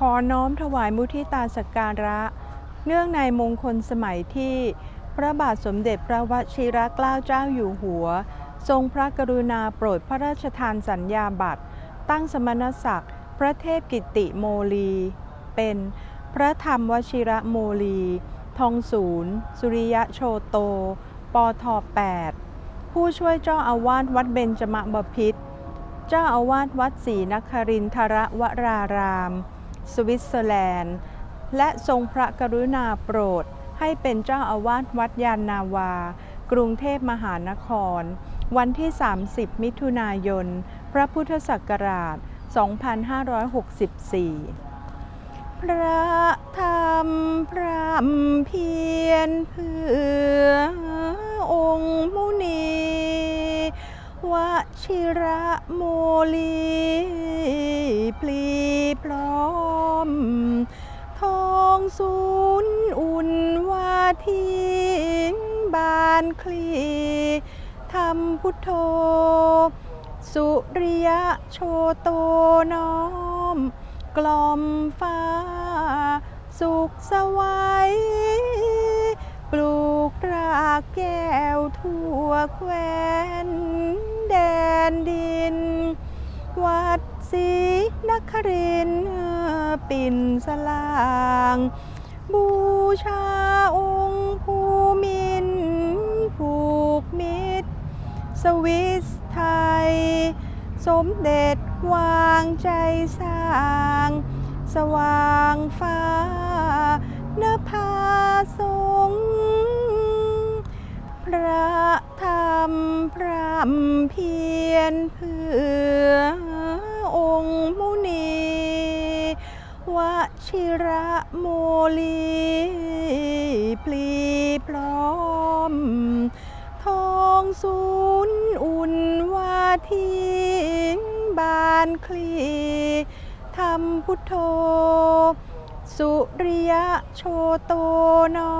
ขอน้อมถวายมุทิตาสักการะ เนื่องในมงคลสมัยที่ พระบาทสมเด็จพระวชิรเกล้าเจ้าอยู่หัว ทรงพระกรุณาโปรดพระราชทานสัญญาบัตร ตั้งสมณศักดิ์ พระเทพกิติโมลี เป็นพระธรรมวชิระโมลี ทองศูนย์ สุริยะโชโต ปท8ผู้ช่วยเจ้าอาวาสวัดเบญจมบพิตรเจ้าอาวาสวัดศรีนครินทรวราราม สวิตเซอร์แลนด์ และทรงพระกรุณาโปรด ให้เป็นเจ้าอาวาสวัดยานนาวา กรุงเทพมหานคร วันที่ 30 มิถุนายน พระพุทธศักราช 2564 พระธรรมพระเพียรเพื่อองค์มุนี วชิระโมลีปลีพร้อม ทองศูนย์อุ่นวาทีบานคลีธรรมพุทโธ สุริยะโชโตน้อม กล่อมฟ้า สุขสวัย ลูกรากแก้วทั่วแคว้นแดนดิน วัดศรีนครินปิ่นสลาง บูชาองค์ภูมินผูกมิตร สวิสไทย สมเด็จวางใจสร้าง สว่างฟ้านภา ชิระโมลีปลีพร้อม ทองศูนย์อุ่นวาทีบานคลีธรรมพุทโธ สุริยะโชโตน้อ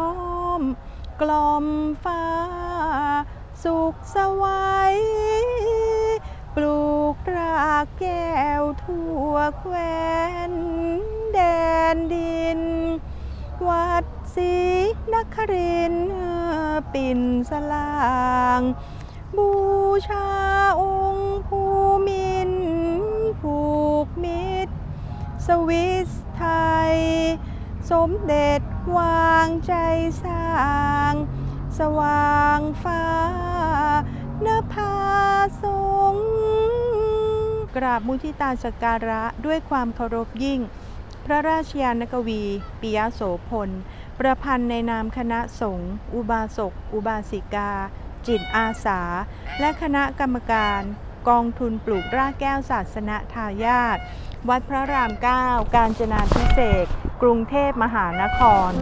ม กล่อมฟ้า สุขสวัยปลูกรากแก้วทั่วแคว้น นดิน วัดศรีนครินปิ่นสลาง บูชาองค์ภูมินผูกมิตร สวิสไทย สมเด็จวางใจสร้าง สว่างฟ้านภาสงกราบมุทิตาสการะด้วยความเคารพยิ่ง พระราชยานกวีปิยโสพล ประพันธ์ในนามคณะสงฆ์อุบาสก อุบาสิกา จิตอาสา และคณะกรรมการ กองทุนปลูกรากแก้วศาสนทายาทวัดพระรามเก้าการจนาพิเศษกรุงเทพมหานคร